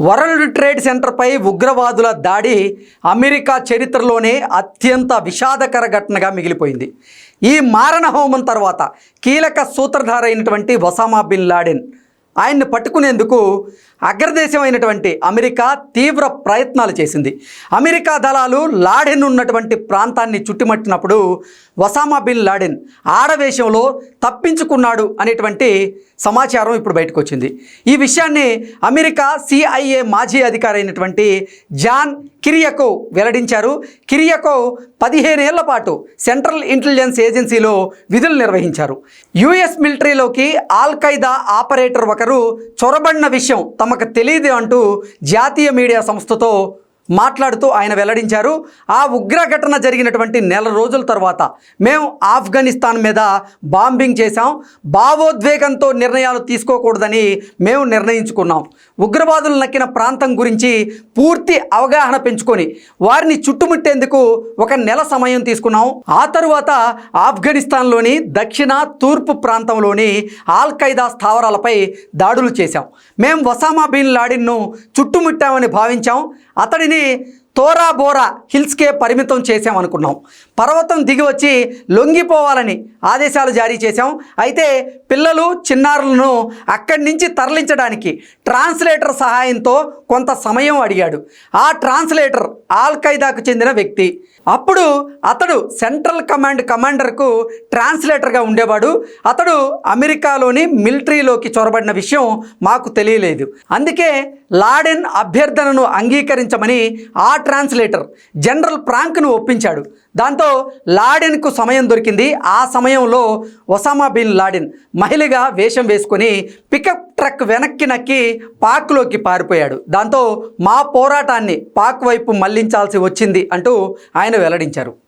World trade సెంటర్పై ఉగ్రవాదుల దాడి America చరిత్రలోనే అత్యంత విషాదకర ఘటనగా మిగిలిపోయింది. ఈ మారణ హోమం తర్వాత కీలక సూత్రధార అయినటువంటి ఒసామా బిన్ లాడెన్ ఆయన్ని పట్టుకునేందుకు అగ్రదేశం అయినటువంటి అమెరికా తీవ్ర ప్రయత్నాలు చేసింది. అమెరికా దళాలు లాడెన్ ఉన్నటువంటి ప్రాంతాన్ని చుట్టుమట్టినప్పుడు ఒసామా బిన్ లాడెన్ ఆడవేషంలో తప్పించుకున్నాడు అనేటువంటి సమాచారం ఇప్పుడు బయటకు వచ్చింది ఈ విషయాన్ని అమెరికా సిఐఏ మాజీ అధికారి అయినటువంటి జాన్ కిరియకో వెల్లడించారు. కిరియకో పదిహేనేళ్ళ పాటు సెంట్రల్ ఇంటెలిజెన్స్ ఏజెన్సీలో విధులు నిర్వహించారు. యుఎస్ మిలిటరీలోకి ఆల్ ఖైదా ఆపరేటర్ ఒకరు చొరబడిన విషయం తమ తమకు తెలియదు అంటూ జాతీయ మీడియా సంస్థతో మాట్లాడుతూ ఆయన వెల్లడించారు ఆ ఉగ్ర ఘటన జరిగినటువంటి నెల రోజుల తర్వాత మేము ఆఫ్ఘనిస్తాన్ మీద బాంబింగ్ చేశాం. భావోద్వేగంతో నిర్ణయాలు తీసుకోకూడదని మేము నిర్ణయించుకున్నాం. ఉగ్రవాదులు నక్కిన ప్రాంతం గురించి పూర్తి అవగాహన పెంచుకొని వారిని చుట్టుముట్టేందుకు ఒక నెల సమయం తీసుకున్నాం. ఆ తరువాత ఆఫ్ఘనిస్తాన్లోని దక్షిణ తూర్పు ప్రాంతంలోని ఆల్ ఖైదా స్థావరాలపై దాడులు చేశాం. మేము వసామా బిన్ లాడిన్ను చుట్టుముట్టామని భావించాం. అతడిని ele తోరా బోరా హిల్స్కే పరిమితం చేశామనుకున్నాం పర్వతం దిగి వచ్చి లొంగిపోవాలని ఆదేశాలు జారీ చేశాం. అయితే పిల్లలు చిన్నారులను అక్కడి నుంచి తరలించడానికి ట్రాన్స్లేటర్ సహాయంతో కొంత సమయం అడిగాడు. ఆ ట్రాన్స్లేటర్ ఆల్ ఖైదాకు చెందిన వ్యక్తి. అప్పుడు అతడు సెంట్రల్ కమాండ్ కమాండర్కు ట్రాన్స్లేటర్గా ఉండేవాడు. అతడు అమెరికాలోని మిలిటరీలోకి చొరబడిన విషయం మాకు తెలియలేదు. అందుకే లాడెన్ అభ్యర్థనను అంగీకరించమని ఆ ట్రాన్స్లేటర్ జనరల్ ప్రాంక్ను ఒప్పించాడు. దాంతో లాడెన్కు సమయం దొరికింది. ఆ సమయంలో ఒసామా బిన్ లాడెన్ మహిళగా వేషం వేసుకొని పికప్ ట్రక్ వెనక్కి నక్కి పాక్లోకి పారిపోయాడు. దాంతో మా పోరాటాన్ని పాక్ వైపు మళ్ళించాల్సి వచ్చింది అంటూ ఆయన వెల్లడించారు.